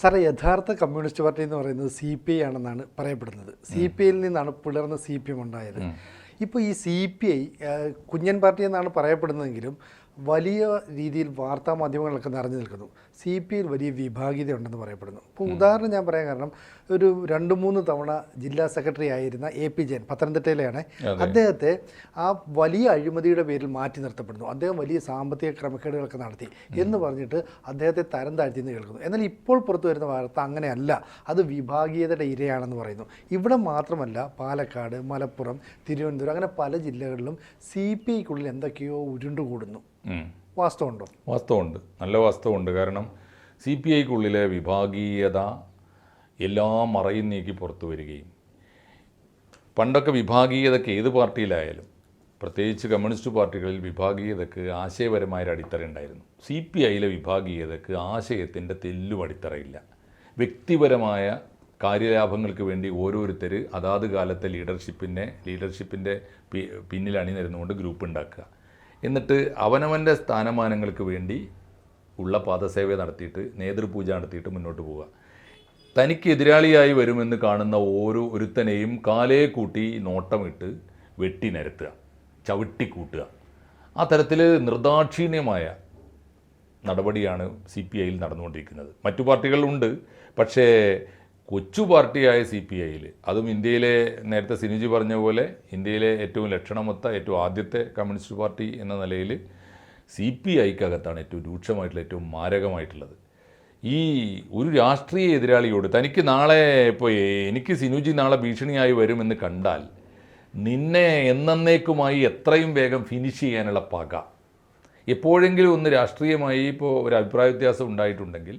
സാറേ യഥാർത്ഥ communist party എന്ന് പറയുന്നത് സി പി ഐ ആണെന്നാണ് പറയപ്പെടുന്നത്. സി പി ഐയിൽ നിന്നാണ് പിളർന്ന് സി പി എം ഉണ്ടായത്. ഇപ്പോൾ ഈ സി പി ഐ കുഞ്ഞൻ പാർട്ടി എന്നാണ് പറയപ്പെടുന്നതെങ്കിലും വലിയ രീതിയിൽ വാർത്താ മാധ്യമങ്ങളൊക്കെ നിറഞ്ഞു നിൽക്കുന്നു. സി പി ഐയിൽ വലിയ വിഭാഗീയത ഉണ്ടെന്ന് പറയപ്പെടുന്നു ഇപ്പോൾ ഉദാഹരണം ഞാൻ പറയാൻ കാരണം ഒരു രണ്ട് മൂന്ന് തവണ ജില്ലാ സെക്രട്ടറി ആയിരുന്ന എ പി ജയൻ പത്തനംതിട്ടയിലെയാണ്. അദ്ദേഹത്തെ ആ വലിയ അഴിമതിയുടെ പേരിൽ മാറ്റി നിർത്തപ്പെടുന്നു. അദ്ദേഹം വലിയ സാമ്പത്തിക ക്രമക്കേടുകളൊക്കെ നടത്തി എന്ന് പറഞ്ഞിട്ട് അദ്ദേഹത്തെ തരം താഴ്ത്തിയെന്ന് കേൾക്കുന്നു. എന്നാൽ ഇപ്പോൾ പുറത്തു വരുന്ന വാർത്ത അങ്ങനെയല്ല. അത് വിഭാഗീയതയുടെ ഇരയാണെന്ന് പറയുന്നു. ഇവിടെ മാത്രമല്ല പാലക്കാട് മലപ്പുറം തിരുവനന്തപുരം അങ്ങനെ പല ജില്ലകളിലും സി പി ഐക്കുള്ളിൽ എന്തൊക്കെയോ ഉരുണ്ടുകൂടുന്നു. വാസ്തവമുണ്ടോ? വാസ്തവമുണ്ട്. നല്ല വാസ്തവമുണ്ട്. കാരണം സി പി ഐക്കുള്ളിലെ വിഭാഗീയത എല്ലാം മറയും നീക്കി പുറത്തു വരികയും. പണ്ടൊക്കെ വിഭാഗീയതയ്ക്ക് ഏത് പാർട്ടിയിലായാലും പ്രത്യേകിച്ച് കമ്മ്യൂണിസ്റ്റ് പാർട്ടികളിൽ വിഭാഗീയതയ്ക്ക് ആശയപരമായ ഒരു അടിത്തറ ഉണ്ടായിരുന്നു. സി പി ഐയിലെ വിഭാഗീയതയ്ക്ക് ആശയത്തിന്റെ തെല്ലും അടിത്തറയില്ല. വ്യക്തിപരമായ കാര്യലാഭങ്ങൾക്ക് വേണ്ടി ഓരോരുത്തർ അതാത് കാലത്തെ ലീഡർഷിപ്പിനെ ലീഡർഷിപ്പിന്റെ പിന്നിൽ അണിനിരുന്നുകൊണ്ട് ഗ്രൂപ്പ് ഉണ്ടാക്കുക. എന്നിട്ട് അവനവന്റെ സ്ഥാനമാനങ്ങൾക്ക് വേണ്ടി ഉള്ള പാദസേവ നടത്തിയിട്ട് നേതൃപൂജ നടത്തിയിട്ട് മുന്നോട്ട് പോവുക. തനിക്ക് എതിരാളിയായി വരുമെന്ന് കാണുന്ന ഓരോ ഒരുത്തനെയും കാലേ കൂട്ടി നോട്ടമിട്ട് വെട്ടി നിരത്തുക ചവിട്ടിക്കൂട്ടുക ആ തരത്തിൽ നിർദാക്ഷിണ്യമായ നടപടിയാണ് സി പി ഐയിൽ നടന്നുകൊണ്ടിരിക്കുന്നത്. മറ്റു പാർട്ടികളുണ്ട് പക്ഷേ കൊച്ചു പാർട്ടിയായ സി പി ഐയിൽ അതും ഇന്ത്യയിലെ നേരത്തെ സിനുജി പറഞ്ഞ പോലെ ഇന്ത്യയിലെ ഏറ്റവും ലക്ഷണമൊത്ത ഏറ്റവും ആദ്യത്തെ കമ്മ്യൂണിസ്റ്റ് പാർട്ടി എന്ന നിലയിൽ സി പി ഐക്കകത്താണ് ഏറ്റവും രൂക്ഷമായിട്ടുള്ള ഏറ്റവും മാരകമായിട്ടുള്ളത്. ഈ ഒരു രാഷ്ട്രീയ എതിരാളിയോട് തനിക്ക് നാളെ ഇപ്പോൾ എനിക്ക് സിനുജി നാളെ ഭീഷണിയായി വരുമെന്ന് കണ്ടാൽ നിന്നെ എന്നേക്കുമായി എത്രയും വേഗം ഫിനിഷ് ചെയ്യാനുള്ള പക. എപ്പോഴെങ്കിലും ഒന്ന് രാഷ്ട്രീയമായി ഇപ്പോൾ ഒരു അഭിപ്രായ വ്യത്യാസം ഉണ്ടായിട്ടുണ്ടെങ്കിൽ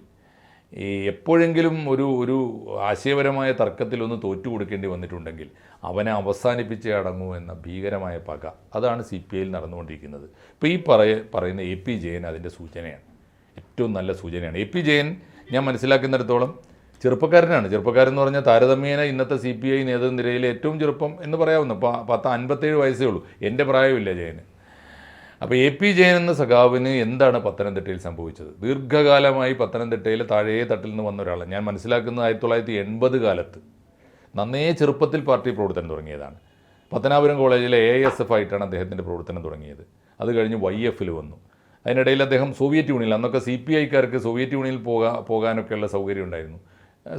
ഈ എപ്പോഴെങ്കിലും ഒരു ഒരു ആശയപരമായ തർക്കത്തിലൊന്ന് തോറ്റു കൊടുക്കേണ്ടി വന്നിട്ടുണ്ടെങ്കിൽ അവനെ അവസാനിപ്പിച്ച് അടങ്ങൂ എന്ന ഭീകരമായ പക അതാണ് സി പി ഐയിൽ നടന്നുകൊണ്ടിരിക്കുന്നത്. ഇപ്പോൾ ഈ പറയ പറയുന്ന എ പി ജയൻ അതിന്റെ സൂചനയാണ്. ഏറ്റവും നല്ല സൂചനയാണ്. എ പി ജയൻ ഞാൻ മനസ്സിലാക്കുന്നിടത്തോളം ചെറുപ്പക്കാരനാണ്. ചെറുപ്പക്കാരൻ എന്ന് പറഞ്ഞാൽ താരതമ്യേന ഇന്നത്തെ സി പി ഐ നേതൃനിരയിലെ ഏറ്റവും ചെറുപ്പം എന്ന് പറയാവുന്ന പത്ത് അൻപത്തേഴ് വയസ്സേ ഉള്ളൂ. എന്റെ പ്രായമില്ല ജയന്. അപ്പോൾ എ പി ജയൻ എന്ന സഖാവിന് എന്താണ് പത്തനംതിട്ടയിൽ സംഭവിച്ചത്? ദീർഘകാലമായി പത്തനംതിട്ടയിലെ താഴേ തട്ടിൽ നിന്ന് വന്ന ഒരാളാണ്. ഞാൻ മനസ്സിലാക്കുന്നത് ആയിരത്തി തൊള്ളായിരത്തി എൺപത് കാലത്ത് നന്നേ ചെറുപ്പത്തിൽ പാർട്ടി പ്രവർത്തനം തുടങ്ങിയതാണ്. പത്തനാപുരം കോളേജിലെ എ എസ് എഫ് ആയിട്ടാണ് അദ്ദേഹത്തിന്റെ പ്രവർത്തനം തുടങ്ങിയത്. അത് കഴിഞ്ഞ് വൈ എഫിൽ വന്നു. അതിനിടയിൽ അദ്ദേഹം സോവിയറ്റ് യൂണിയനിൽ അന്നൊക്കെ സി പി ഐക്കാർക്ക് സോവിയറ്റ് യൂണിയനിൽ പോകാ പോകാനൊക്കെയുള്ള സൗകര്യം ഉണ്ടായിരുന്നു.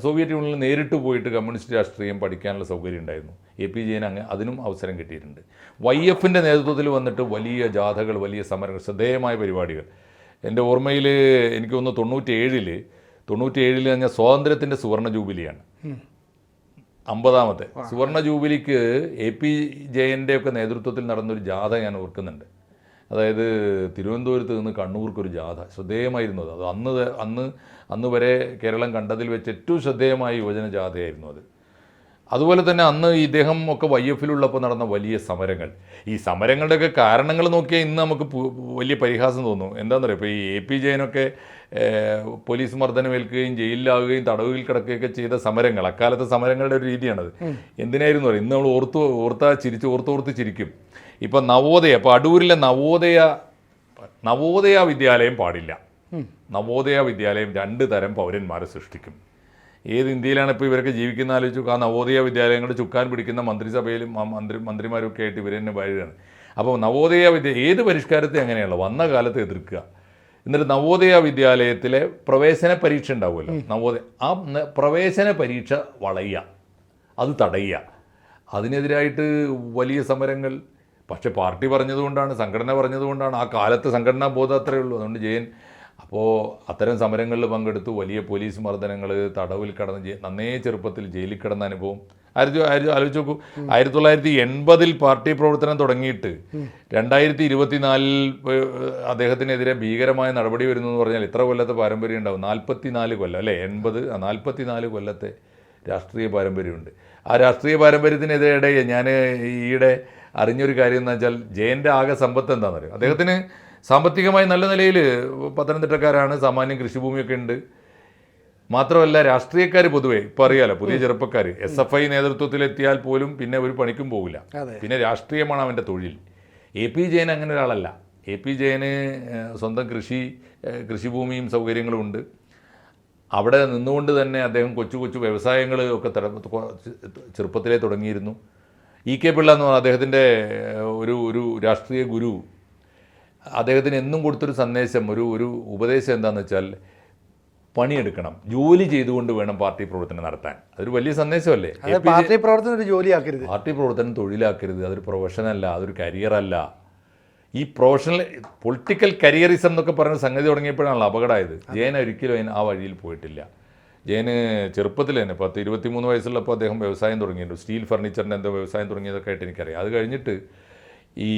സോവിയറ്റ് യൂണിയനിൽ നേരിട്ട് പോയിട്ട് കമ്മ്യൂണിസ്റ്റ് രാഷ്ട്രീയം പഠിക്കാനുള്ള സൗകര്യം ഉണ്ടായിരുന്നു. എ പി ജെയിൻ അങ്ങ് അതിനും അവസരം കിട്ടിയിട്ടുണ്ട്. വൈ എഫിന്റെ നേതൃത്വത്തിൽ വന്നിട്ട് വലിയ ജാഥകൾ വലിയ സമരങ്ങൾ ശ്രദ്ധേയമായ പരിപാടികൾ. എന്റെ ഓർമ്മയിൽ എനിക്ക് തോന്നുന്നു തൊണ്ണൂറ്റേഴിൽ തൊണ്ണൂറ്റേഴിൽ പറഞ്ഞാൽ സ്വാതന്ത്ര്യത്തിന്റെ സുവർണ ജൂബിലിയാണ്. അമ്പതാമത്തെ സുവർണ ജൂബിലിക്ക് എ പി ജയന്റെ ഒക്കെ നേതൃത്വത്തിൽ നടന്നൊരു ജാഥ ഞാൻ ഓർക്കുന്നുണ്ട്. അതായത് തിരുവനന്തപുരത്ത് നിന്ന് കണ്ണൂർക്കൊരു ജാഥ ശ്രദ്ധേയമായിരുന്നു അത്. അത് അന്ന് അന്ന് അന്ന് വരെ കേരളം കണ്ടതിൽ വെച്ച് ഏറ്റവും ശ്രദ്ധേയമായ യുവജന ജാഥയായിരുന്നു അത്. അതുപോലെ തന്നെ അന്ന് ഇദ്ദേഹം ഒക്കെ വൈ എഫിലുള്ളപ്പോൾ നടന്ന വലിയ സമരങ്ങൾ. ഈ സമരങ്ങളുടെയൊക്കെ കാരണങ്ങൾ നോക്കിയാൽ ഇന്ന് നമുക്ക് വലിയ പരിഹാസം തോന്നും. എന്താണെന്ന് പറയുക ഇപ്പോൾ ഈ എ പി ജയനൊക്കെ പോലീസ് മർദ്ദനമേൽക്കുകയും ജയിലിലാവുകയും തടവിൽ കിടക്കുകയൊക്കെ ചെയ്ത സമരങ്ങൾ അക്കാലത്തെ സമരങ്ങളുടെ ഒരു രീതിയാണത്. എന്തിനായിരുന്നു? പറയും ഇന്ന് നമ്മൾ ഓർത്ത് ഓർത്താ ചിരിച്ച് ഓർത്തോർത്ത് ചിരിക്കും. ഇപ്പം നവോദയ ഇപ്പോൾ അടൂരിലെ നവോദയ നവോദയ വിദ്യാലയം പാടില്ല. നവോദയ വിദ്യാലയം രണ്ട് തരം പൗരന്മാരെ സൃഷ്ടിക്കും. ഏത് ഇന്ത്യയിലാണ് ഇപ്പോൾ ഇവരൊക്കെ ജീവിക്കുന്ന ആലോചിച്ചു ആ നവോദയ വിദ്യാലയങ്ങൾ ചുക്കാൻ പിടിക്കുന്ന മന്ത്രിസഭയിലും ആ മന്ത്രി മന്ത്രിമാരും ഒക്കെ ആയിട്ട് ഇവർ തന്നെ വഴിയാണ് അപ്പോൾ നവോദയ വിദ്യ ഏത് പരിഷ്കാരത്തെ അങ്ങനെയുള്ള വന്ന കാലത്ത് എതിർക്കുക. എന്നിട്ട് നവോദയ വിദ്യാലയത്തിലെ പ്രവേശന പരീക്ഷ ഉണ്ടാവുമല്ലോ. നവോദയ ആ പ്രവേശന പരീക്ഷ വളയുക. അത് തടയുക. അതിനെതിരായിട്ട് വലിയ സമരങ്ങൾ പക്ഷെ പാർട്ടി പറഞ്ഞതുകൊണ്ടാണ് സംഘടന പറഞ്ഞതുകൊണ്ടാണ് ആ കാലത്ത് സംഘടനാ ബോധം അത്രയേ ഉള്ളൂ. അതുകൊണ്ട് ജയൻ അപ്പോൾ അത്തരം സമരങ്ങളിൽ പങ്കെടുത്തു വലിയ പോലീസ് മർദ്ദനങ്ങൾ തടവിൽ കടന്ന് നന്നേ ചെറുപ്പത്തിൽ ജയിലിൽ കിടന്ന അനുഭവം. ആയിരത്തി ആയിരത്തി ആലോചിച്ച് നോക്കൂ ആയിരത്തി തൊള്ളായിരത്തി എൺപതിൽ പാർട്ടി പ്രവർത്തനം തുടങ്ങിയിട്ട് രണ്ടായിരത്തി ഇരുപത്തിനാലിൽ അദ്ദേഹത്തിനെതിരെ ഭീകരമായ നടപടി വരുന്നു എന്ന് പറഞ്ഞാൽ ഇത്ര കൊല്ലത്തെ പാരമ്പര്യം ഉണ്ടാവും. നാൽപ്പത്തിനാല് കൊല്ലം അല്ലേ? എൺപത് നാൽപ്പത്തിനാല് കൊല്ലത്തെ രാഷ്ട്രീയ പാരമ്പര്യമുണ്ട്. ആ രാഷ്ട്രീയ പാരമ്പര്യത്തിനെതിരെ ഞാൻ ഈയിടെ അറിഞ്ഞൊരു കാര്യം എന്ന് വെച്ചാൽ ജയന്റെ ആകെ സമ്പത്ത് എന്താണെന്ന് അറിയാം അദ്ദേഹത്തിന് സാമ്പത്തികമായി നല്ല നിലയിൽ പത്തനംതിട്ടക്കാരാണ് സാമാന്യം കൃഷിഭൂമിയൊക്കെ ഉണ്ട്. മാത്രമല്ല രാഷ്ട്രീയക്കാർ പൊതുവേ ഇപ്പോൾ അറിയാലോ പുതിയ ചെറുപ്പക്കാർ എസ് എഫ് ഐ നേതൃത്വത്തിലെത്തിയാൽ പോലും പിന്നെ ഒരു പണിക്കും പോകില്ല പിന്നെ രാഷ്ട്രീയമാണ് അവന്റെ തൊഴിൽ. എ പി ജയൻ അങ്ങനെ ഒരാളല്ല. എ പി ജയന് സ്വന്തം കൃഷി കൃഷിഭൂമിയും സൗകര്യങ്ങളും ഉണ്ട്. അവിടെ നിന്നുകൊണ്ട് തന്നെ അദ്ദേഹം കൊച്ചു കൊച്ചു വ്യവസായങ്ങൾ ഒക്കെ ചെറുപ്പത്തിലേ തുടങ്ങിയിരുന്നു. ഇ കെ പിള്ള എന്ന് പറഞ്ഞാൽ അദ്ദേഹത്തിന്റെ ഒരു ഒരു രാഷ്ട്രീയ ഗുരു. അദ്ദേഹത്തിന് എന്നും കൊടുത്തൊരു സന്ദേശം ഒരു ഒരു ഉപദേശം എന്താണെന്ന് വെച്ചാൽ പണിയെടുക്കണം. ജോലി ചെയ്തുകൊണ്ട് വേണം പാർട്ടി പ്രവർത്തനം നടത്താൻ. അതൊരു വലിയ സന്ദേശമല്ലേ? പാർട്ടി പ്രവർത്തനം ഒരു ജോലിയാക്കരുത്. പാർട്ടി പ്രവർത്തനം തൊഴിലാക്കരുത്. അതൊരു പ്രൊഫഷനല്ല അതൊരു കരിയറല്ല ഈ പ്രൊഫഷണൽ പൊളിറ്റിക്കൽ കരിയറിസം എന്നൊക്കെ പറയുന്ന സംഗതി തുടങ്ങിയപ്പോഴാണല്ലോ അപകടമായത്. ജയൻ ഒരിക്കലും അതിന് ആ വഴിയിൽ പോയിട്ടില്ല. ജയന് ചെറുപ്പത്തിൽ തന്നെ പത്ത് ഇരുപത്തിമൂന്ന് വയസ്സുള്ളപ്പോൾ അദ്ദേഹം വ്യവസായം തുടങ്ങിയിട്ടുണ്ട്. സ്റ്റീൽ ഫർണിച്ചറിന്റെ എന്തോ വ്യവസായം തുടങ്ങിയതൊക്കെ ആയിട്ട് എനിക്കറിയാം. അത് കഴിഞ്ഞിട്ട് ഈ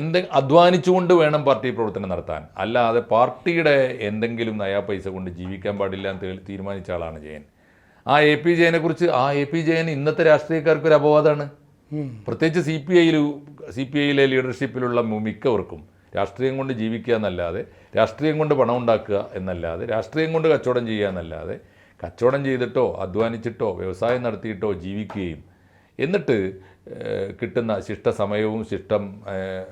എന്തെ അധ്വാനിച്ചുകൊണ്ട് വേണം പാർട്ടി പ്രവർത്തനം നടത്താൻ. അല്ലാതെ പാർട്ടിയുടെ എന്തെങ്കിലും നയാ പൈസ കൊണ്ട് ജീവിക്കാൻ പാടില്ല എന്ന് തീരുമാനിച്ച ആളാണ് ജയൻ. ആ എ പി ജയനെ കുറിച്ച് ആ എ പി ജയൻ ഇന്നത്തെ രാഷ്ട്രീയക്കാർക്ക് ഒരു അപവാദമാണ്. പ്രത്യേകിച്ച് സി പി ഐയിൽ സി പി ഐയിലെ ലീഡർഷിപ്പിലുള്ള മിക്കവർക്കും രാഷ്ട്രീയം കൊണ്ട് ജീവിക്കുക എന്നല്ലാതെ രാഷ്ട്രീയം കൊണ്ട് പണം ഉണ്ടാക്കുക എന്നല്ലാതെ രാഷ്ട്രീയം കൊണ്ട് കച്ചവടം ചെയ്യുക എന്നല്ലാതെ കച്ചവടം ചെയ്തിട്ടോ അധ്വാനിച്ചിട്ടോ വ്യവസായം നടത്തിയിട്ടോ ജീവിക്കുകയും എന്നിട്ട് കിട്ടുന്ന ശിഷ്ട സമയവും ശിഷ്ടം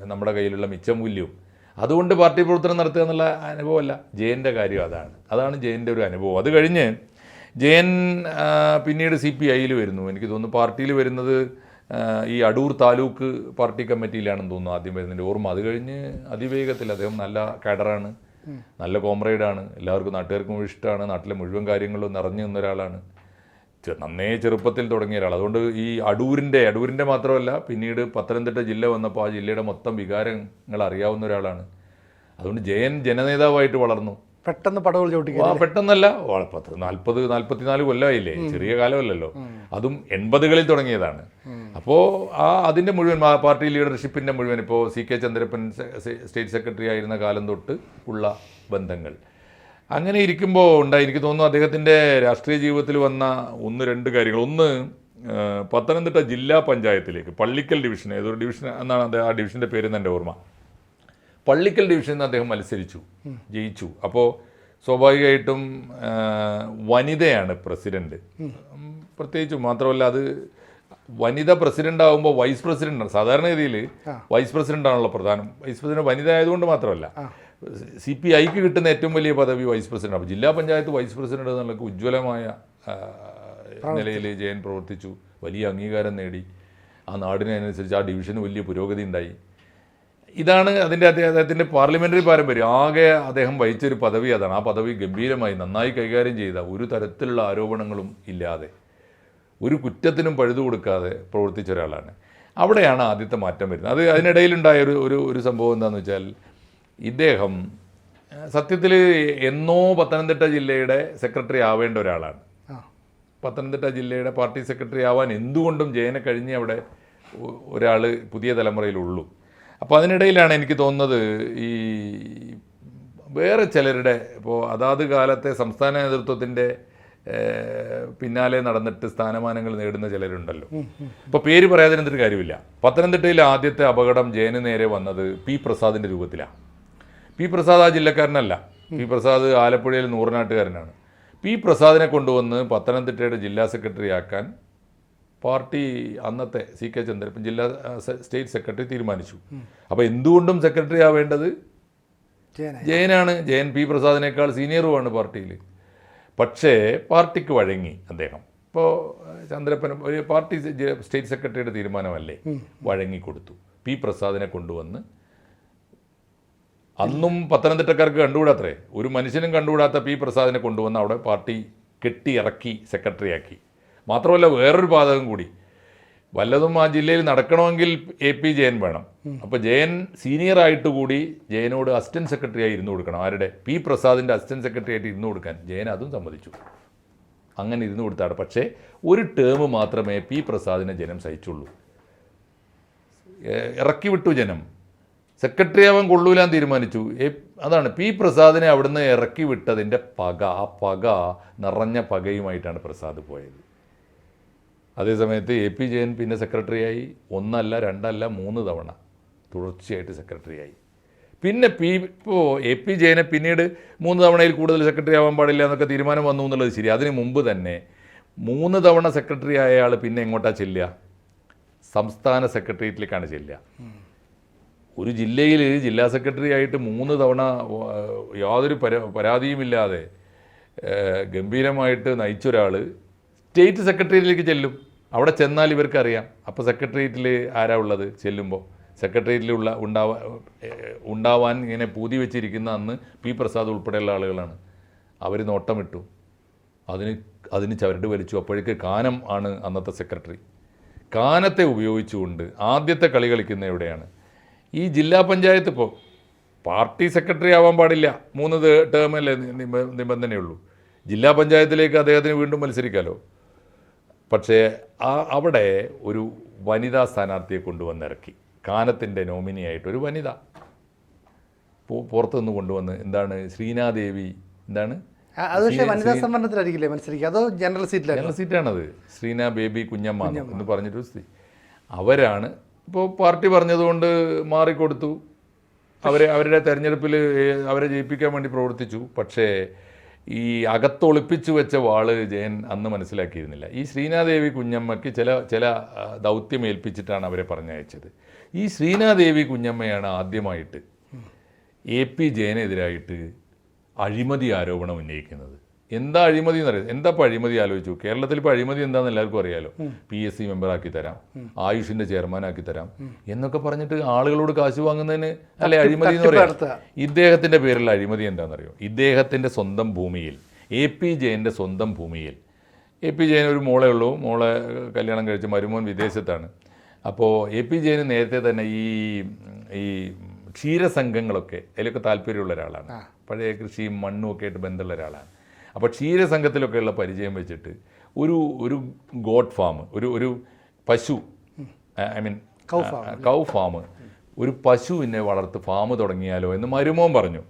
നമ്മുടെ കയ്യിലുള്ള മിച്ചമൂല്യവും അതുകൊണ്ട് പാർട്ടി പ്രവർത്തനം നടത്തുക എന്നുള്ള അനുഭവമല്ല. ജയന്റെ കാര്യം അതാണ്. അതാണ് ജയന്റെ ഒരു അനുഭവം. അത് കഴിഞ്ഞ് ജയൻ പിന്നീട് സി പി ഐയിൽ വരുന്നു. എനിക്ക് തോന്നുന്നു പാർട്ടിയിൽ വരുന്നത് ഈ അടൂർ താലൂക്ക് പാർട്ടി കമ്മിറ്റിയിലാണെന്ന് തോന്നുന്നു ആദ്യം വരുന്നതിന്റെ ഓർമ്മ. അത് കഴിഞ്ഞ് അതിവേഗത്തിൽ അദ്ദേഹം നല്ല കാഡറാണ് നല്ല കോമ്രേഡാണ് എല്ലാവർക്കും നാട്ടുകാർക്കും ഇഷ്ടമാണ് നാട്ടിലെ മുഴുവൻ കാര്യങ്ങളും നിറഞ്ഞു നിന്ന ഒരാളാണ്. നന്നേ ചെറുപ്പത്തിൽ തുടങ്ങിയ ഒരാൾ. അതുകൊണ്ട് ഈ അടൂരിന്റെ അടൂരിന്റെ മാത്രമല്ല പിന്നീട് പത്തനംതിട്ട ജില്ല വന്നപ്പോൾ ആ ജില്ലയുടെ മൊത്തം വികാരങ്ങൾ അറിയാവുന്ന ഒരാളാണ്. അതുകൊണ്ട് ജയൻ ജനനേതാവായിട്ട് വളർന്നു. പെട്ടെന്ന് പടവുകൾ ചവിട്ടിക്കുക ആ പെട്ടെന്നല്ല പത്ത് നാൽപ്പത് നാൽപ്പത്തിനാല് കൊല്ലമായില്ലേ? ചെറിയ കാലമല്ലല്ലോ. അതും എൺപതുകളിൽ തുടങ്ങിയതാണ്. അപ്പോൾ ആ അതിന്റെ മുഴുവൻ പാർട്ടി ലീഡർഷിപ്പിന്റെ മുഴുവൻ ഇപ്പോൾ C K Chandrappan state secretary ആയിരുന്ന കാലം തൊട്ട് ഉള്ള ബന്ധങ്ങൾ. അങ്ങനെ ഇരിക്കുമ്പോൾ ഉണ്ടായി എനിക്ക് തോന്നുന്നു അദ്ദേഹത്തിന്റെ രാഷ്ട്രീയ ജീവിതത്തിൽ വന്ന ഒന്ന് രണ്ട് കാര്യങ്ങൾ. ഒന്ന് പത്തനംതിട്ട ജില്ലാ പഞ്ചായത്തിലേക്ക് പള്ളിക്കൽ ഡിവിഷൻ ഏതൊരു ഡിവിഷൻ എന്നാണ് ആ ഡിവിഷന്റെ പേര് എന്റെ ഓർമ്മ. പള്ളിക്കൽ ഡിവിഷനിൽ നിന്ന് അദ്ദേഹം മത്സരിച്ചു ജയിച്ചു. അപ്പോൾ സ്വാഭാവികമായിട്ടും വനിതയാണ് പ്രസിഡന്റ്. ഉം, പ്രത്യേകിച്ചും മാത്രമല്ല അത് വനിത പ്രസിഡന്റ് ആകുമ്പോൾ വൈസ് പ്രസിഡന്റ് സാധാരണഗതിയിൽ വൈസ് പ്രസിഡന്റ് ആണല്ലോ പ്രധാനം. വൈസ് പ്രസിഡന്റ് വനിത ആയതുകൊണ്ട് മാത്രമല്ല. സി പി ഐക്ക് കിട്ടുന്ന ഏറ്റവും വലിയ പദവി വൈസ് പ്രസിഡന്റ് അപ്പോൾ ജില്ലാ പഞ്ചായത്ത് വൈസ് പ്രസിഡന്റ് എന്നുള്ള ഉജ്ജ്വലമായ നിലയിൽ ജയൻ പ്രവർത്തിച്ചു. വലിയ അംഗീകാരം നേടി. ആ നാടിനനുസരിച്ച് ആ ഡിവിഷന് വലിയ പുരോഗതി ഉണ്ടായി. ഇതാണ് അതിന്റെ അദ്ദേഹത്തിന്റെ പാർലമെന്ററി പാരമ്പര്യം. ആകെ അദ്ദേഹം വഹിച്ചൊരു പദവി അതാണ്. ആ പദവി ഗംഭീരമായി നന്നായി കൈകാര്യം ചെയ്ത ഒരു തരത്തിലുള്ള ആരോപണങ്ങളും ഇല്ലാതെ. ഒരു കുറ്റത്തിനും പഴുതു കൊടുക്കാതെ പ്രവർത്തിച്ച ഒരാളാണ്. അവിടെയാണ് ആദ്യത്തെ മാറ്റം വരുന്നത്. അത് അതിനിടയിലുണ്ടായ ഒരു ഒരു ഒരു സംഭവം എന്താണെന്ന് വെച്ചാൽ ഇദ്ദേഹം സത്യത്തിൽ എന്നോ പത്തനംതിട്ട ജില്ലയുടെ സെക്രട്ടറി ആവേണ്ട ഒരാളാണ്. പത്തനംതിട്ട ജില്ലയുടെ പാർട്ടി സെക്രട്ടറി ആവാൻ എന്തുകൊണ്ടും ജയനെ കഴിഞ്ഞ് അവിടെ ഒരാൾ പുതിയ തലമുറയിലുള്ളൂ അപ്പോൾ അതിനിടയിലാണ് എനിക്ക് തോന്നുന്നത് ഈ വേറെ ചിലരുടെ ഇപ്പോൾ അതാത് കാലത്തെ സംസ്ഥാന നേതൃത്വത്തിന്റെ പിന്നാലെ നടന്നിട്ട് സ്ഥാനമാനങ്ങൾ നേടുന്ന ചിലരുണ്ടല്ലോ. ഇപ്പോൾ പേര് പറയാതിരുന്നിട്ട് കാര്യമില്ല. പത്തനംതിട്ടയിലെ ആദ്യത്തെ അപകടം ജയന് നേരെ വന്നത് പി പ്രസാദിന്റെ രൂപത്തിലാണ് പി പ്രസാദ് ആ ജില്ലക്കാരനല്ല. പി പ്രസാദ് ആലപ്പുഴയിൽ നൂറിനാട്ടുകാരനാണ്. പി പ്രസാദിനെ കൊണ്ടുവന്ന് പത്തനംതിട്ടയുടെ ജില്ലാ സെക്രട്ടറി ആക്കാൻ പാർട്ടി അന്നത്തെ സി കെ ചന്ദ്രപ്പൻ ജില്ലാ സ്റ്റേറ്റ് സെക്രട്ടറി തീരുമാനിച്ചു. അപ്പോൾ എന്തുകൊണ്ടും സെക്രട്ടറി ആവേണ്ടത് ജയനാണ്. ജയൻ പി പ്രസാദിനേക്കാൾ സീനിയറുമാണ് പാർട്ടിയിൽ പക്ഷേ പാർട്ടിക്ക് വഴങ്ങി അദ്ദേഹം. ഇപ്പോൾ ചന്ദ്രപ്പനും ഒരു പാർട്ടി സ്റ്റേറ്റ് സെക്രട്ടറിയുടെ തീരുമാനമല്ലേ? വഴങ്ങിക്കൊടുത്തു പി പ്രസാദിനെ കൊണ്ടുവന്ന് അന്നും പത്തനംതിട്ടക്കാർക്ക് കണ്ടുകൂടാത്രേ? ഒരു മനുഷ്യനും കണ്ടുകൂടാത്ത പി പ്രസാദിനെ കൊണ്ടുവന്ന് അവിടെ പാർട്ടി കെട്ടി ഇറക്കി സെക്രട്ടറിയാക്കി. മാത്രമല്ല വേറൊരു പാതകം കൂടി. വല്ലതും ആ ജില്ലയിൽ നടക്കണമെങ്കിൽ എ പി ജയൻ വേണം. അപ്പോൾ ജയൻ സീനിയർ ആയിട്ട് കൂടി ജയനോട് അസിസ്റ്റന്റ് സെക്രട്ടറി ആയി ഇരുന്ന് കൊടുക്കണം. ആരുടെ? പി പ്രസാദിന്റെ അസിസ്റ്റന്റ് സെക്രട്ടറി ആയിട്ട് ഇരുന്ന് കൊടുക്കാൻ. ജയൻ അതും സമ്മതിച്ചു. അങ്ങനെ ഇരുന്ന് കൊടുത്താണ്. പക്ഷേ ഒരു ടേം മാത്രമേ പി പ്രസാദിനെ ജനം സഹിച്ചുള്ളൂ. ഇറക്കി വിട്ടു ജനം. സെക്രട്ടറി ആവാൻ കൊള്ളൂലാൻ തീരുമാനിച്ചു. അതാണ്. പി പ്രസാദിനെ അവിടുന്ന് ഇറക്കി വിട്ടതിന്റെ പക ആ പക നിറഞ്ഞ പകയുമായിട്ടാണ് പ്രസാദ് പോയത്. അതേസമയത്ത് എ പി ജയൻ പിന്നെ സെക്രട്ടറിയായി ഒന്നല്ല രണ്ടല്ല മൂന്ന് തവണ. തുടർച്ചയായിട്ട് സെക്രട്ടറിയായി. പിന്നെ പി ഇപ്പോൾ എ പി ജയനെ പിന്നീട് മൂന്ന് തവണയിൽ കൂടുതൽ സെക്രട്ടറി ആവാൻ പാടില്ല എന്നൊക്കെ തീരുമാനം വന്നു എന്നുള്ളത് ശരി. അതിന് മുമ്പ് തന്നെ മൂന്ന് തവണ സെക്രട്ടറി ആയ ആൾ പിന്നെ എങ്ങോട്ടാ ചെല്ലുക? സംസ്ഥാന സെക്രട്ടേറിയറ്റിലേക്കാണ് ചെല്ലുക. ഒരു ജില്ലയിൽ ജില്ലാ സെക്രട്ടറി ആയിട്ട് മൂന്ന് തവണ യാതൊരു പരാ പരാതിയുമില്ലാതെ ഗംഭീരമായിട്ട് നയിച്ചൊരാൾ സ്റ്റേറ്റ് സെക്രട്ടേറിയറ്റിലേക്ക് ചെല്ലും. അവിടെ ചെന്നാൽ ഇവർക്കറിയാം. അപ്പോൾ സെക്രട്ടേറിയറ്റിൽ ആരാ ഉള്ളത്? ചെല്ലുമ്പോൾ സെക്രട്ടേറിയറ്റിലുള്ള ഉണ്ടാവാ ഉണ്ടാവാൻ ഇങ്ങനെ പൂതി വെച്ചിരിക്കുന്ന അന്ന് പി പ്രസാദ് ഉൾപ്പെടെയുള്ള ആളുകളാണ്. അവർ നോട്ടമിട്ടു. അതിന് അതിന് ചവരട്ട് വലിച്ചു. അപ്പോഴേക്ക് കാനം ആണ് അന്നത്തെ സെക്രട്ടറി. കാനത്തെ ഉപയോഗിച്ചുകൊണ്ട് ആദ്യത്തെ കളി കളിക്കുന്ന എവിടെയാണ് ഈ ജില്ലാ പഞ്ചായത്ത് ഇപ്പോൾ പാർട്ടി സെക്രട്ടറി ആവാൻ പാടില്ല. മൂന്ന് ടേമല്ലേ നിബന്ധനയുള്ളൂ ജില്ലാ പഞ്ചായത്തിലേക്ക് അദ്ദേഹത്തിന് വീണ്ടും മത്സരിക്കാമല്ലോ പക്ഷേ ആ അവിടെ ഒരു വനിതാ സ്ഥാനാർത്ഥിയെ കൊണ്ടുവന്നിറക്കി. കാനത്തിന്റെ നോമിനിയായിട്ട് ഒരു വനിത പുറത്തു പുറത്തുനിന്ന് കൊണ്ടുവന്ന് എന്താണ് ശ്രീനാദേവി എന്താണ്? അത് പക്ഷേ വനിതാ സംവരണത്തിലായിരിക്കില്ലേ മത്സരിക്കുക? അതോ ജനറൽ സീറ്റിലായിരുന്നു ജനറൽ സീറ്റാണത്. ശ്രീന ബേബി കുഞ്ഞമ്മ എന്ന് പറഞ്ഞൊരു സ്ത്രീ. അവരാണ് ഇപ്പോൾ പാർട്ടി പറഞ്ഞതുകൊണ്ട് മാറിക്കൊടുത്തു. അവരെ അവരുടെ തെരഞ്ഞെടുപ്പിൽ അവരെ ജയിപ്പിക്കാൻ വേണ്ടി പ്രവർത്തിച്ചു. പക്ഷേ ഈ അകത്തൊളിപ്പിച്ചു വെച്ച വാൾ ജയൻ അന്ന് മനസ്സിലാക്കിയിരുന്നില്ല. ഈ ശ്രീനാദേവി കുഞ്ഞമ്മയ്ക്ക് ചില ചില ദൗത്യം ഏൽപ്പിച്ചിട്ടാണ് അവരെ പറഞ്ഞയച്ചത്. ഈ ശ്രീനാദേവി കുഞ്ഞമ്മയാണ് ആദ്യമായിട്ട് എ പി ജയനെതിരായിട്ട് അഴിമതി ആരോപണം ഉന്നയിക്കുന്നത്. എന്താ അഴിമതി എന്നറിയാം എന്താ ഇപ്പോൾ അഴിമതി ആലോചിച്ചു? കേരളത്തിൽ ഇപ്പോൾ അഴിമതി എന്താണെന്ന് എല്ലാവർക്കും അറിയാലോ? പി എസ് സി മെമ്പറാക്കി തരാം. ആയുഷിന്റെ ചെയർമാനാക്കി തരാം. എന്നൊക്കെ പറഞ്ഞിട്ട് ആളുകളോട് കാശ് വാങ്ങുന്നതിന് അല്ലെ അഴിമതി എന്ന് പറയാം? ഇദ്ദേഹത്തിന്റെ പേരിൽ അഴിമതി അഴിമതി എന്താണെന്നറിയോ ഇദ്ദേഹത്തിന്റെ സ്വന്തം ഭൂമിയിൽ എ പി ജയന്റെ സ്വന്തം ഭൂമിയിൽ. എ പി ജയൻ ഒരു മോളേ ഉള്ളൂ. മോളെ കല്യാണം കഴിച്ച് മരുമോൻ വിദേശത്താണ്. അപ്പോൾ എ പി ജയന് നേരത്തെ തന്നെ ഈ ഈ ക്ഷീരസംഘങ്ങളൊക്കെ അതിലൊക്കെ താല്പര്യമുള്ള ഒരാളാണ്. പഴയ കൃഷിയും മണ്ണും ഒക്കെ ആയിട്ട് ബന്ധമുള്ള ഒരാളാണ്. അപ്പോൾ ക്ഷീരസംഘത്തിലൊക്കെയുള്ള പരിചയം വെച്ചിട്ട് ഒരു ഒരു ഗോഡ് ഫാം ഒരു ഒരു പശു ഐ മീൻ കൗ ഫാം ഒരു പശുവിനെ വളർത്ത് ഫാം തുടങ്ങിയാലോ എന്ന് മരുമോൻ പറഞ്ഞു.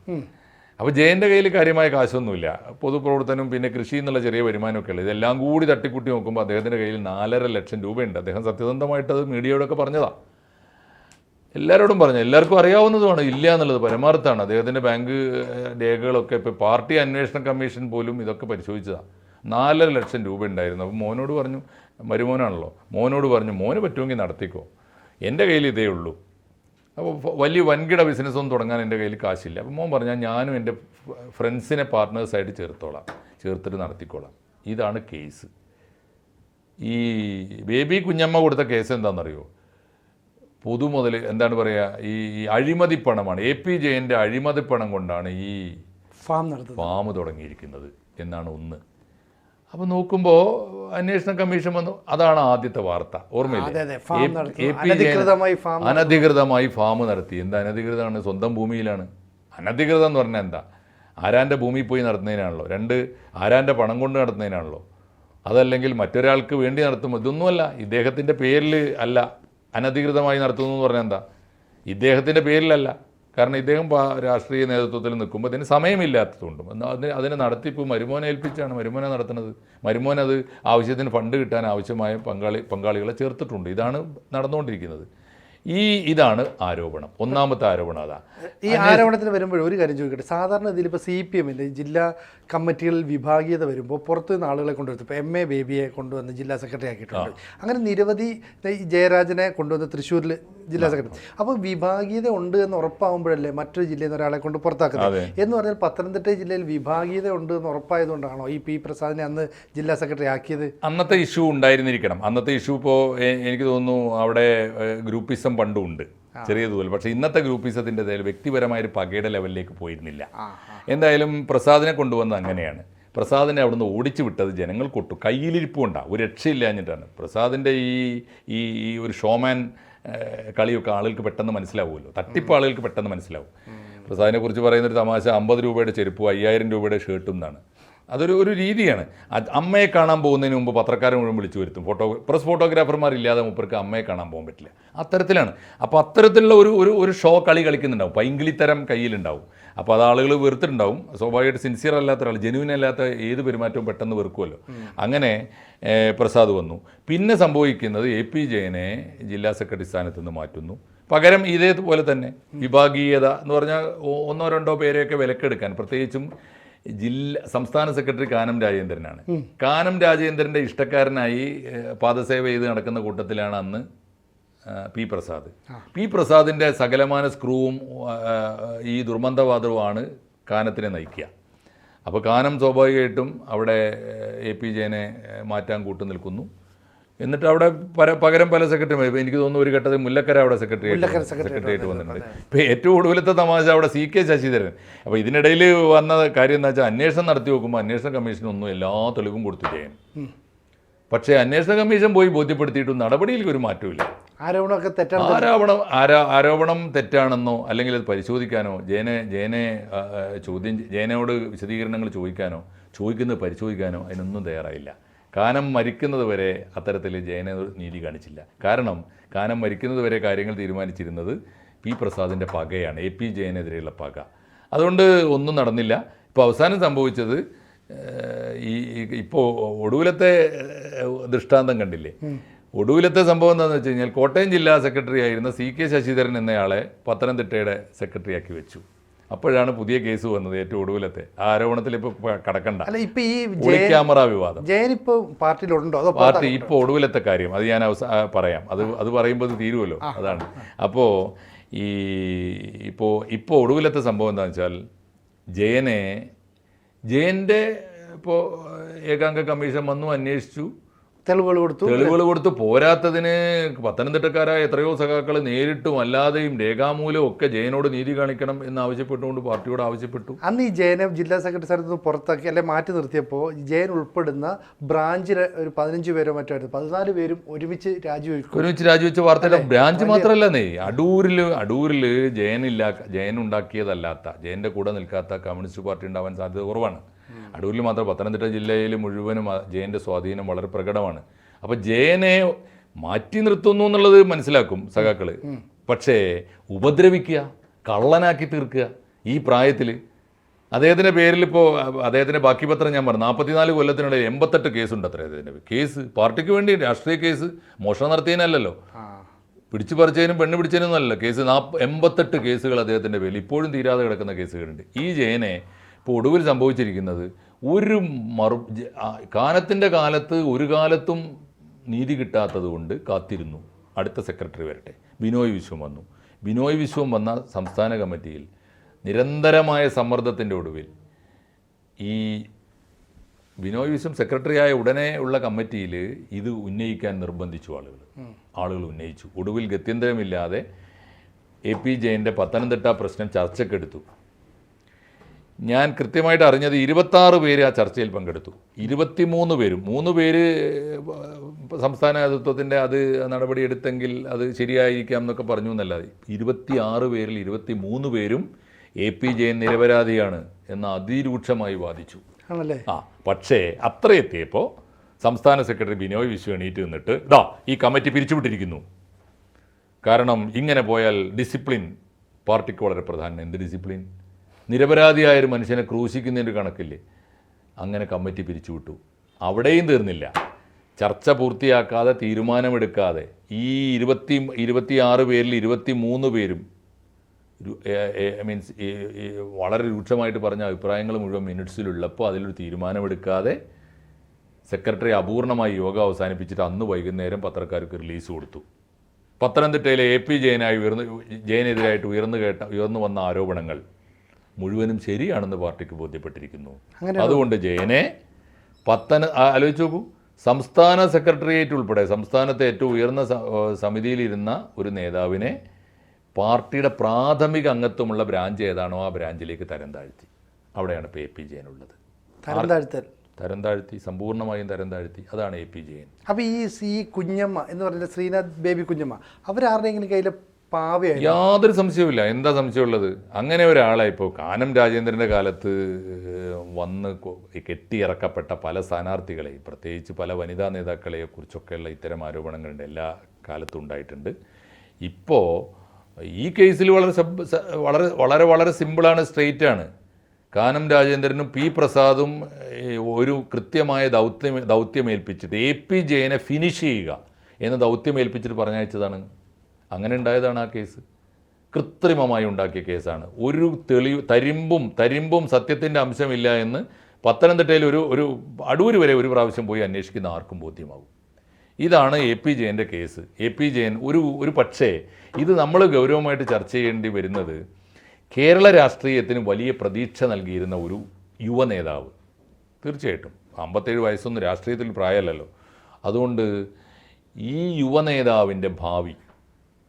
അപ്പോൾ ജയന്റെ കയ്യിൽ കാര്യമായ കാശൊന്നുമില്ല. പൊതുപ്രവർത്തനം പിന്നെ കൃഷി എന്നുള്ള ചെറിയ വരുമാനമൊക്കെ ഉള്ളത് ഇതെല്ലാം കൂടി തട്ടിക്കൂട്ടി നോക്കുമ്പോൾ അദ്ദേഹത്തിന്റെ കയ്യിൽ നാലര ലക്ഷം രൂപയുണ്ട്. അദ്ദേഹം സത്യസന്ധമായിട്ട് അത് മീഡിയയോടൊക്കെ പറഞ്ഞതാണ് എല്ലാവരോടും പറഞ്ഞു. എല്ലാവർക്കും അറിയാവുന്നതുമാണ്. ഇല്ല എന്നുള്ളത് പരമാർത്ഥമാണ്. അദ്ദേഹത്തിന്റെ ബാങ്ക് രേഖകളൊക്കെ ഇപ്പോൾ പാർട്ടി അന്വേഷണ കമ്മീഷൻ പോലും ഇതൊക്കെ പരിശോധിച്ചതാണ് നാലര ലക്ഷം രൂപ ഉണ്ടായിരുന്നു അപ്പോൾ മോനോട് പറഞ്ഞു മരുമോനാണല്ലോ. മോനോട് പറഞ്ഞു മോന് പറ്റുമെങ്കിൽ നടത്തിക്കോ. എന്റെ കയ്യിൽ ഇതേ ഉള്ളൂ. അപ്പോൾ വലിയ വൻകിട ബിസിനസ്സൊന്നും തുടങ്ങാൻ എന്റെ കയ്യിൽ കാശില്ല. അപ്പോൾ മോൻ പറഞ്ഞാൽ ഞാനും എന്റെ ഫ്രണ്ട്സിനെ പാർട്ട്നേഴ്സായിട്ട് ചേർത്തോളാം. ചേർത്തിട്ട് നടത്തിക്കോളാം. ഇതാണ് കേസ് ഈ ബേബി കുഞ്ഞമ്മ കൊടുത്ത കേസ് എന്താണെന്നറിയോ? പൊതുമുതൽ എന്താണ് പറയുക ഈ അഴിമതി പണമാണ്. എ പി ജയന്റെ അഴിമതി പണം കൊണ്ടാണ് ഈ ഫാം ഫാം തുടങ്ങിയിരിക്കുന്നത് എന്നാണ് ഒന്ന്. അപ്പോൾ നോക്കുമ്പോൾ അന്വേഷണ കമ്മീഷൻ വന്നു. അതാണ് ആദ്യത്തെ വാർത്ത. ഓർമ്മയില്ലേ? അനധികൃതമായി ഫാം നടത്തി. എന്താ അനധികൃതമാണ്? സ്വന്തം ഭൂമിയിലാണ്. അനധികൃതം എന്ന് പറഞ്ഞാൽ എന്താ? ആരാന്റെ ഭൂമിയിൽ പോയി നടത്തുന്നതിനാണല്ലോ? രണ്ട് ആരാന്റെ പണം കൊണ്ട് നടത്തുന്നതിനാണല്ലോ? അതല്ലെങ്കിൽ മറ്റൊരാൾക്ക് വേണ്ടി നടത്തുമ്പോൾ ഇതൊന്നുമല്ല. ഇദ്ദേഹത്തിന്റെ പേരിൽ അല്ല. അനധികൃതമായി നടത്തുന്നു എന്ന് പറഞ്ഞാൽ എന്താ? ഇദ്ദേഹത്തിന്റെ പേരിലല്ല. കാരണം ഇദ്ദേഹം രാഷ്ട്രീയ നേതൃത്വത്തിൽ നിൽക്കുമ്പോൾ അതിന് സമയമില്ലാത്തതുകൊണ്ട്. അതിന് അതിനെ നടത്തിപ്പ് മരുമോനെ ഏൽപ്പിച്ചാണ് മരുമോനെ നടത്തുന്നത്. മരുമോൻ അത് ആവശ്യത്തിന് ഫണ്ട് കിട്ടാൻ ആവശ്യമായ പങ്കാളി പങ്കാളികളെ ചേർത്തിട്ടുണ്ട്. ഇതാണ് നടന്നുകൊണ്ടിരിക്കുന്നത്. ഈ ഇതാണ് ആരോപണം. ഒന്നാമത്തെ ആരോപണം അതാ. ഈ ആരോപണത്തിന് വരുമ്പോൾ ഒരു കാര്യം ചോദിക്കട്ടെ. സാധാരണ ഇതിൽ ഇപ്പോൾ സി പി എമ്മിന്റെ ജില്ലാ കമ്മിറ്റികളിൽ വിഭാഗീയത വരുമ്പോൾ പുറത്തു നിന്ന് ആളുകളെ കൊണ്ടുവരുത്തു ഇപ്പോൾ എം എ ബേബിയെ കൊണ്ടുവന്ന് ജില്ലാ സെക്രട്ടറി ആക്കിയിട്ടുണ്ട്. അങ്ങനെ നിരവധി ജയരാജനെ കൊണ്ടുവന്ന് തൃശ്ശൂരിൽ ജില്ലാ സെക്രട്ടറി. അപ്പോൾ വിഭാഗീയത ഉണ്ട് എന്ന് ഉറപ്പാകുമ്പോഴല്ലേ മറ്റൊരു ജില്ലയിൽ നിന്ന് ഒരാളെ കൊണ്ട് പുറത്താക്കുന്നത്? എന്ന് പറഞ്ഞാൽ പത്തനംതിട്ട ജില്ലയിൽ വിഭാഗീയത ഉണ്ട് എന്ന് ഉറപ്പായതുകൊണ്ടാണോ ഈ പി പ്രസാദിനെ അന്ന് ജില്ലാ സെക്രട്ടറി ആക്കിയത്? അന്നത്തെ ഇഷ്യൂ ഉണ്ടായിരുന്നിരിക്കണം. അന്നത്തെ ഇഷ്യൂ ഇപ്പോൾ എനിക്ക് തോന്നുന്നു അവിടെ ഗ്രൂപ്പിസം പണ്ടും ഉണ്ട്. ചെറിയ തോതിൽ. പക്ഷേ ഇന്നത്തെ ഗ്രൂപ്പിസത്തിന്റെ വ്യക്തിപരമായ ഒരു പകയുടെ ലെവലിലേക്ക് പോയിരുന്നില്ല. എന്തായാലും പ്രസാദിനെ കൊണ്ടുവന്നത് അങ്ങനെയാണ്. പ്രസാദിനെ അവിടുന്ന് ഓടിച്ചു വിട്ടത് ജനങ്ങൾ കൊട്ടു. കയ്യിലിരിപ്പുണ്ടാ. ഒരു രക്ഷയില്ലാഞ്ഞിട്ടാണ്. പ്രസാദിന്റെ ഈ ഈ ഈ ഒരു ഷോമാൻ കളിയൊക്കെ ആളുകൾക്ക് പെട്ടെന്ന് മനസ്സിലാവുമല്ലോ. തട്ടിപ്പ് ആളുകൾക്ക് പെട്ടെന്ന് മനസ്സിലാവും. പ്രസാദിനെ കുറിച്ച് പറയുന്നൊരു തമാശ അമ്പത് രൂപയുടെ ചെരുപ്പും അയ്യായിരം രൂപയുടെ ഷർട്ടും എന്നാണ്. അതൊരു ഒരു രീതിയാണ്. അമ്മയെ കാണാൻ പോകുന്നതിന് മുമ്പ് പത്രക്കാരെ മുഴുവൻ വിളിച്ചു വരുത്തും. ഫോട്ടോ പ്രസ് ഫോട്ടോഗ്രാഫർമാർ ഇല്ലാതെ മുപ്പർക്ക് അമ്മയെ കാണാൻ പോകാൻ പറ്റില്ല. അത്തരത്തിലാണ്. അപ്പോൾ അത്തരത്തിലുള്ള ഒരു ഒരു ഒരു ഷോ കളി കളിക്കുന്നുണ്ടാവും. പൈങ്കിളിത്തരം കയ്യിലുണ്ടാവും. അപ്പോൾ അത് ആളുകൾ വെറുത്തിട്ടുണ്ടാവും. സ്വാഭാവികമായിട്ട് സിൻസിയർ അല്ലാത്ത ഒരാൾ ജെനുവിൻ അല്ലാത്ത ഏത് പെരുമാറ്റവും പെട്ടെന്ന് വെറുക്കുമല്ലോ അങ്ങനെ പ്രസാദ് വന്നു. പിന്നെ സംഭവിക്കുന്നത് എ പി ജയനെ ജില്ലാ സെക്രട്ടറി സ്ഥാനത്ത് നിന്ന് മാറ്റുന്നു. പകരം ഇതേപോലെ തന്നെ വിഭാഗീയത എന്ന് പറഞ്ഞാൽ ഒന്നോ രണ്ടോ പേരെയൊക്കെ വിലക്കെടുക്കാൻ പ്രത്യേകിച്ചും ജില്ല സംസ്ഥാന സെക്രട്ടറി കാനം രാജേന്ദ്രനാണ്. കാനം രാജേന്ദ്രന്റെ ഇഷ്ടക്കാരനായി പാദസേവ ചെയ്ത് നടക്കുന്ന കൂട്ടത്തിലാണ് അന്ന് പി പ്രസാദ്. പി പ്രസാദിന്റെ സകലമാന സ്ക്രൂവും ഈ ദുർമന്ധവാദവുമാണ് കാനത്തിനെ നയിക്കുക. അപ്പോൾ കാനം സ്വാഭാവികമായിട്ടും അവിടെ എ പി ജയനെ മാറ്റാൻ കൂട്ടു നിൽക്കുന്നു എന്നിട്ട് അവിടെ പല പകരം പല സെക്രട്ടറിമാർ എനിക്ക് തോന്നുന്നു ഒരു ഘട്ടത്തിൽ മുല്ലക്കര അവിടെ സെക്രട്ടറി സെക്രട്ടറി ആയിട്ട് വന്നിട്ടുണ്ട്. ഇപ്പോൾ ഏറ്റവും ഒടുവിലത്തെ തമാശ അവിടെ സി കെ ശശിധരൻ. അപ്പോൾ ഇതിനിടയിൽ വന്ന കാര്യം എന്ന് വെച്ചാൽ അന്വേഷണം നടത്തി നോക്കുമ്പോൾ അന്വേഷണ കമ്മീഷനൊന്നും എല്ലാ തെളിവും കൊടുത്തു ചെയ്യാൻ പക്ഷേ അന്വേഷണ കമ്മീഷൻ പോയി ബോധ്യപ്പെടുത്തിയിട്ടും നടപടിയിൽ ഒരു മാറ്റമില്ല ആരോപണമൊക്കെ തെറ്റാണ് ആരോപണം ആരാ ആരോപണം തെറ്റാണെന്നോ അല്ലെങ്കിൽ അത് പരിശോധിക്കാനോ ജയനെ ജയനെ ചോദ്യം ജയനോട് വിശദീകരണങ്ങൾ ചോദിക്കാനോ ചോദിക്കുന്നത് പരിശോധിക്കാനോ അതിനൊന്നും തയ്യാറായില്ല. കാനം മരിക്കുന്നത് വരെ അത്തരത്തിൽ ജയനെ നീതി കാണിച്ചില്ല. കാരണം കാനം മരിക്കുന്നത് വരെ കാര്യങ്ങൾ തീരുമാനിച്ചിരുന്നത് പി പ്രസാദിന്റെ പകയാണ് എ പി ജയനെതിരെയുള്ള പക. അതുകൊണ്ട് ഒന്നും നടന്നില്ല. ഇപ്പോൾ അവസാനം സംഭവിച്ചത് ഈ ഇപ്പോൾ ഒടുവിലത്തെ ദൃഷ്ടാന്തം കണ്ടില്ലേ? ഒടുവിലത്തെ സംഭവം എന്താണെന്ന് വെച്ച് കഴിഞ്ഞാൽ കോട്ടയം ജില്ലാ സെക്രട്ടറി ആയിരുന്ന സി കെ ശശിധരൻ എന്നയാളെ പത്തനംതിട്ടയുടെ സെക്രട്ടറിയാക്കി വെച്ചു. അപ്പോഴാണ് പുതിയ കേസ് വന്നത് ഏറ്റവും ഒടുവിലത്തെ. ആരോപണത്തിൽ ഇപ്പൊ കടക്കണ്ട. അല്ല ഇപ്പൊ ഈ ക്യാമറ വിവാദം. ജയൻ ഇപ്പൊ പാർട്ടിയിലുണ്ടോ? അതോ പാർട്ടി ഇപ്പൊ ഒടുവിലത്തെ കാര്യം. അത് ഞാൻ അവസ പറയാം. അത് അത് പറയുമ്പോൾ തീരുമല്ലോ അതാണ്. അപ്പോ ഈ ഇപ്പോ ഇപ്പോൾ ഒടുവിലത്തെ സംഭവം എന്താണെന്ന് വെച്ചാൽ ജയനെ ജയന്റെ ഇപ്പോ ഏകാംഗ കമ്മീഷൻ വന്നു അന്വേഷിച്ചു. തെളിവുകൾ കൊടുത്തു. തെളിവുകൾ കൊടുത്ത്. പോരാത്തതിന് പത്തനംതിട്ടക്കാരായ എത്രയോ സഖാക്കൾ നേരിട്ടും അല്ലാതെയും രേഖാമൂലം ഒക്കെ ജയനോട് നീതി കാണിക്കണം എന്ന് ആവശ്യപ്പെട്ടുകൊണ്ട് പാർട്ടിയോട് ആവശ്യപ്പെട്ടു. അന്ന് ഈ ജയനെ ജില്ലാ സെക്രട്ടറി സ്ഥാനത്ത് നിന്ന് പുറത്താക്കി അല്ലെ മാറ്റി നിർത്തിയപ്പോൾ ജയൻ ഉൾപ്പെടുന്ന ബ്രാഞ്ചിലെ ഒരു പതിനഞ്ച് പേരോ മറ്റോ പതിനാല് പേരും ഒരുമിച്ച് രാജിവെക്കും. ഒരുമിച്ച് രാജിവെച്ച വാർത്തയില്ല ബ്രാഞ്ച് മാത്രമല്ലെന്നേ അടൂരിൽ അടൂരിൽ ജയനില്ല ജയൻ ഉണ്ടാക്കിയതല്ലാത്ത ജയന്റെ കൂടെ നിൽക്കാത്ത കമ്മ്യൂണിസ്റ്റ് പാർട്ടി ഉണ്ടാവാൻ സാധ്യത കുറവാണ്. അടൂരിൽ മാത്രം പത്തനംതിട്ട ജില്ലയിൽ മുഴുവനും ജയന്റെ സ്വാധീനം വളരെ പ്രകടമാണ്. അപ്പോൾ ജയനെ മാറ്റി നിർത്തുന്നു എന്നുള്ളത് മനസ്സിലാക്കും സഖാക്കൾ പക്ഷേ ഉപദ്രവിക്കുക കള്ളനാക്കി തീർക്കുക ഈ പ്രായത്തിൽ അദ്ദേഹത്തിന്റെ പേരിൽ ഇപ്പോൾ അദ്ദേഹത്തിന്റെ ബാക്കി പത്രം ഞാൻ പറഞ്ഞു നാൽപ്പത്തിനാല് കൊല്ലത്തിനിടയിൽ എൺപത്തെട്ട് കേസുണ്ട് അത്ര അദ്ദേഹത്തിന്റെ കേസ് പാർട്ടിക്ക് വേണ്ടി രാഷ്ട്രീയ കേസ് മോഷണം നടത്തിയതിനല്ലല്ലോ. ആ. പിടിച്ചു പറിച്ചതിനും പെണ്ണ് പിടിച്ചതിനും അല്ലല്ലോ കേസ്. നാ എൺപത്തെട്ട് കേസുകൾ അദ്ദേഹത്തിന്റെ പേരിൽ ഇപ്പോഴും തീരാതെ കിടക്കുന്ന കേസുകളുണ്ട്. ഈ ജയനെ ഇപ്പോൾ ഒടുവിൽ സംഭവിച്ചിരിക്കുന്നത് ഒരു മറു കാനത്തിന്റെ കാലത്ത് ഒരു കാലത്തും നീതി കിട്ടാത്തത് കൊണ്ട് കാത്തിരുന്നു. അടുത്ത സെക്രട്ടറി വരട്ടെ. ബിനോയ് വിശ്വം വന്നു. ബിനോയ് വിശ്വം വന്ന സംസ്ഥാന കമ്മിറ്റിയിൽ നിരന്തരമായ സമ്മർദ്ദത്തിന്റെ ഒടുവിൽ ഈ ബിനോയ് വിശ്വം സെക്രട്ടറിയായ ഉടനെ ഉള്ള കമ്മിറ്റിയിൽ ഇത് ഉന്നയിക്കാൻ നിർബന്ധിച്ചു ആളുകൾ. ആളുകൾ ഉന്നയിച്ചു. ഒടുവിൽ ഗത്യന്തരമില്ലാതെ എ പി ജയന്റെ പത്തനംതിട്ട പ്രശ്നം ചർച്ചക്കെടുത്തു. ഞാൻ കൃത്യമായിട്ട് അറിഞ്ഞത് ഇരുപത്താറ് പേര് ആ ചർച്ചയിൽ പങ്കെടുത്തു. ഇരുപത്തിമൂന്ന് പേരും. മൂന്ന് പേര് സംസ്ഥാന നേതൃത്വത്തിന്റെ അത് നടപടിയെടുത്തെങ്കിൽ അത് ശരിയായിരിക്കാം എന്നൊക്കെ പറഞ്ഞു എന്നല്ലാതെ. ഇരുപത്തി ആറ് പേരിൽ ഇരുപത്തി മൂന്ന് പേരും എ പി ജയൻ നിരപരാധിയാണ് എന്ന് അതിരൂക്ഷമായി വാദിച്ചു. ആണല്ലേ? ആ പക്ഷേ അത്ര എത്തിയപ്പോൾ സംസ്ഥാന സെക്രട്ടറി ബിനോയ് വിശ്വ എണീറ്റ് നിന്നിട്ട് ഇതാ ഈ കമ്മിറ്റി പിരിച്ചുവിട്ടിരിക്കുന്നു. കാരണം ഇങ്ങനെ പോയാൽ ഡിസിപ്ലിൻ പാർട്ടിക്ക് വളരെ പ്രധാനം എന്ത് ഡിസിപ്ലിൻ? നിരപരാധിയായ ഒരു മനുഷ്യനെ ക്രൂശിക്കുന്നതിന്റെ കണക്കില്ലേ? അങ്ങനെ കമ്മിറ്റി പിരിച്ചുവിട്ടു. അവിടെയും തീർന്നില്ല. ചർച്ച പൂർത്തിയാക്കാതെ തീരുമാനമെടുക്കാതെ ഈ ഇരുപത്തി ഇരുപത്തിയാറ് പേരിൽ ഇരുപത്തി മൂന്ന് പേരും മീൻസ് വളരെ രൂക്ഷമായിട്ട് പറഞ്ഞ അഭിപ്രായങ്ങൾ മുഴുവൻ മിനിറ്റ്സിലുള്ളപ്പോൾ അതിലൊരു തീരുമാനമെടുക്കാതെ സെക്രട്ടറി അപൂർണമായി യോഗ അവസാനിപ്പിച്ചിട്ട് അന്ന് വൈകുന്നേരം പത്രക്കാർക്ക് റിലീസ് കൊടുത്തു. പത്തനംതിട്ടയിലെ എ പി ജയനായി ഉയർന്ന് ജയനെതിരായിട്ട് ഉയർന്നു കേട്ട ഉയർന്നു വന്ന ആരോപണങ്ങൾ. മുഴുവനും ശരിയാണെന്ന് പാർട്ടിക്ക് ബോധ്യപ്പെട്ടിരിക്കുന്നു. അതുകൊണ്ട് ജയനെ പത്തന ആലോചിച്ചു നോക്കൂ. സംസ്ഥാന സെക്രട്ടേറിയറ്റ് ഉൾപ്പെടെ സംസ്ഥാനത്തെ ഏറ്റവും ഉയർന്ന സമിതിയിലിരുന്ന ഒരു നേതാവിനെ പാർട്ടിയുടെ പ്രാഥമിക അംഗത്വമുള്ള ബ്രാഞ്ച് ഏതാണോ ആ ബ്രാഞ്ചിലേക്ക് തരം താഴ്ത്തി. അവിടെയാണ് ഇപ്പോൾ എ പി ജയൻ ഉള്ളത്. തരം താഴ്ത്തൽ. തരം താഴ്ത്തി സമ്പൂർണമായും തരം താഴ്ത്തി. അതാണ് എ പി ജയൻ. അപ്പോൾ ഈ സി കുഞ്ഞമ്മ എന്ന് പറഞ്ഞ ശ്രീനാഥ് ബേബി കുഞ്ഞമ്മ അവരാരുടെയെങ്കിലും കയ്യിലെ പാവയായിരുന്നു യാതൊരു സംശയവുമില്ല. എന്താ സംശയമുള്ളത്? അങ്ങനെ ഒരാളെ ഇപ്പോൾ കാനം രാജേന്ദ്രന്റെ കാലത്ത് വന്ന് കെട്ടി കെട്ടിയിറക്കപ്പെട്ട പല സ്ഥാനാർത്ഥികളെ പ്രത്യേകിച്ച് പല വനിതാ നേതാക്കളെ കുറിച്ചൊക്കെയുള്ള ഇത്തരം ആരോപണങ്ങളുണ്ട്. എല്ലാ കാലത്തും ഉണ്ടായിട്ടുണ്ട്. ഇപ്പോൾ ഈ കേസിൽ വളരെ വളരെ വളരെ വളരെ സിമ്പിളാണ് സ്ട്രെയിറ്റ് ആണ് കാനം രാജേന്ദ്രനും പി പ്രസാദും ഒരു കൃത്യമായ ദൗത്യം ദൗത്യമേൽപ്പിച്ചിട്ട് എ പി ജയനെ ഫിനിഷ് ചെയ്യുക എന്ന ദൗത്യമേൽപ്പിച്ചിട്ട് പറഞ്ഞയച്ചതാണ് അങ്ങനെ ഉണ്ടായതാണ് ആ കേസ്. കൃത്രിമമായി ഉണ്ടാക്കിയ കേസാണ്. ഒരു തെളിവ് തരിമ്പും തരിമ്പും സത്യത്തിന്റെ അംശമില്ല എന്ന് പത്തനംതിട്ടയിൽ ഒരു ഒരു അടൂർ വരെ ഒരു പ്രാവശ്യം പോയി അന്വേഷിക്കുന്ന ആർക്കും ബോധ്യമാകും ഇതാണ് എ പി ജയന്റെ കേസ്. എ പി ജയൻ ഒരു ഒരു പക്ഷേ ഇത് നമ്മൾ ഗൗരവമായിട്ട് ചർച്ച ചെയ്യേണ്ടി വരുന്നത് കേരള രാഷ്ട്രീയത്തിന് വലിയ പ്രതീക്ഷ നൽകിയിരുന്ന ഒരു യുവ നേതാവ്. തീർച്ചയായിട്ടും. അമ്പത്തേഴ് വയസ്സൊന്നും രാഷ്ട്രീയത്തിൽ പ്രായമല്ലല്ലോ. അതുകൊണ്ട് ഈ യുവ നേതാവിന്റെ ഭാവി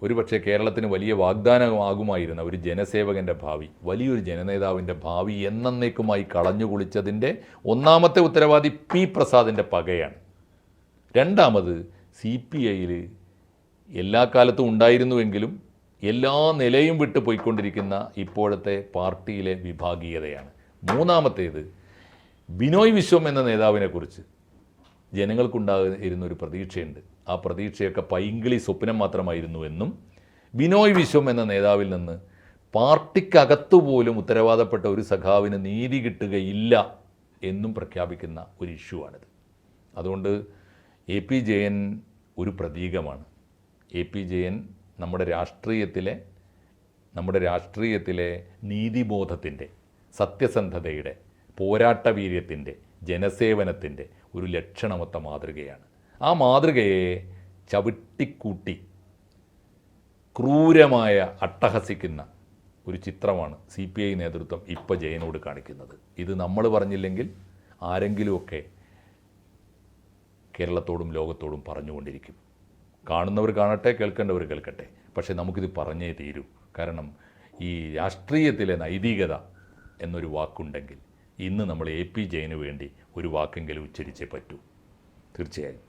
ഒരുപക്ഷെ കേരളത്തിന് വലിയ വാഗ്ദാനമാകുമായിരുന്ന ഒരു ജനസേവകന്റെ ഭാവി വലിയൊരു ജനനേതാവിന്റെ ഭാവി എന്നേക്കുമായി കളഞ്ഞു കുളിച്ചതിന്റെ ഒന്നാമത്തെ ഉത്തരവാദി പി പ്രസാദിന്റെ പകയാണ്. രണ്ടാമത് സി പി ഐയിൽ എല്ലാ കാലത്തും ഉണ്ടായിരുന്നുവെങ്കിലും എല്ലാ നിലയും വിട്ടു പോയിക്കൊണ്ടിരിക്കുന്ന ഇപ്പോഴത്തെ പാർട്ടിയിലെ വിഭാഗീയതയാണ്. മൂന്നാമത്തേത് ബിനോയ് വിശ്വം എന്ന നേതാവിനെക്കുറിച്ച് ജനങ്ങൾക്കുണ്ടായിരുന്ന ഒരു പ്രതീക്ഷയുണ്ട്. ആ പ്രതീക്ഷയൊക്കെ പൈങ്കിളി സ്വപ്നം മാത്രമായിരുന്നു എന്നും ബിനോയ് വിശ്വം എന്ന നേതാവിൽ നിന്ന് പാർട്ടിക്കകത്തുപോലും ഉത്തരവാദപ്പെട്ട ഒരു സഖാവിന് നീതി കിട്ടുകയില്ല എന്നും പ്രഖ്യാപിക്കുന്ന ഒരു ഇഷ്യൂ ആണിത്. അതുകൊണ്ട് എ പി ജയൻ ഒരു പ്രതീകമാണ്. എ പി ജയൻ നമ്മുടെ രാഷ്ട്രീയത്തിലെ നമ്മുടെ രാഷ്ട്രീയത്തിലെ നീതിബോധത്തിന്റെ സത്യസന്ധതയുടെ പോരാട്ടവീര്യത്തിന്റെ ജനസേവനത്തിന്റെ ഒരു ലക്ഷണമൊത്ത മാതൃകയാണ്. ആ മാതൃകയെ ചവിട്ടിക്കൂട്ടി ക്രൂരമായ അട്ടഹസിക്കുന്ന ഒരു ചിത്രമാണ് സി പി ഐ നേതൃത്വം ഇപ്പോൾ ജയനോട് കാണിക്കുന്നത്. ഇത് നമ്മൾ പറഞ്ഞില്ലെങ്കിൽ ആരെങ്കിലുമൊക്കെ കേരളത്തോടും ലോകത്തോടും പറഞ്ഞുകൊണ്ടിരിക്കും. കാണുന്നവർ കാണട്ടെ കേൾക്കേണ്ടവർ കേൾക്കട്ടെ. പക്ഷേ നമുക്കിത് പറഞ്ഞേ തീരൂ. കാരണം ഈ രാഷ്ട്രീയത്തിലെ നൈതികത എന്നൊരു വാക്കുണ്ടെങ്കിൽ ഇന്ന് നമ്മൾ എ പി ജയന് വേണ്ടി ഒരു വാക്കെങ്കിലും ഉച്ചരിച്ചേ പറ്റൂ. തീർച്ചയായും.